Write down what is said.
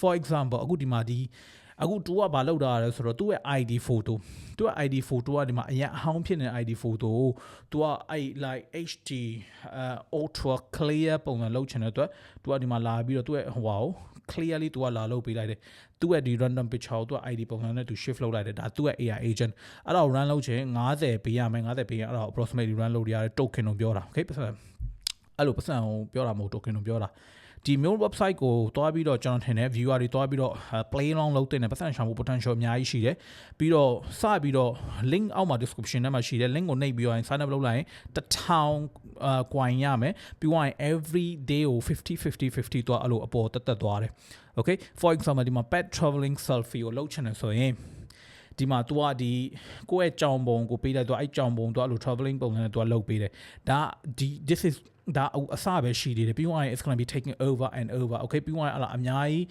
for example အခုဒီမှာဒီအခု तू ကဘာလောက်တာလဲဆိုတော့သူ့ရဲ့ ID photo သူ့ရဲ့ ID photo ကဒီမှာအရင်အဟောင်းဖြစ်နေတဲ့ ID photo ကို तू ကအဲ့ like HD အဲ ultra clear ပုံစံလောက်ချင်တဲ့အတွက် तू ကဒီမှာလာပြီးတော့သူ့ရဲ့ဟိုဟာကို clearly သူကလာလုပ်ပေးလိုက်တယ်သူ့ရဲ့ဒီ random picture ကိုသူက ID ပုံစံနဲ့သူ shift လုပ်လိုက်တယ်ဒါသူ့ရဲ့ AI agent အဲ့ဒါကို run လုပ်ချင်90ပေးရမယ်90ပေးရင်အဲ့ဒါကို approximately run လုပ်ရတဲ့ token ကိုပြောတာ okay ပတ်စံအဲ့လိုပတ်စံကိုပြောတာမဟုတ် token ကိုပြောတာ ဒီမျိုး website ကိုတွားပြီးတော့ကျွန်တော်ထင်တယ် viewer တွေတွားပြီးတော့ play along လုပ်တဲ့ပတ်စံရှာမှု potential အများကြီးရှိတယ်ပြီးတော့စပြီးတော့ link အောက်မှာ description ထဲမှာရှိတယ် link ကိုနှိပ်ပြီးတော့ sign up လုပ်လိုက်ရင်တစ်ထောင်အာ coin ရမယ်ပြီးတော့ every day ကို50 50 50တော့အဲ့လိုအပေါ်တက်တက်သွားတယ် okay for example ဒီမှာ pet traveling selfie ကိုလုပ်ချင်တယ်ဆိုရင် ဒီမှာ तू อ่ะဒီကိုယ့်ရဲ့ကြောင်ပုံကိုပေးလိုက်တော့အဲ့ကြောင်ပုံတော့အဲ့လို traveling ပုံစံနဲ့ तू လုပ်ပေးတယ်ဒါဒီ this is ဒါအစပဲရှိသေးတယ်ပြီးတော့ it's going to be taking over and over okay ပြီးတော့အဲ့လားအများကြီး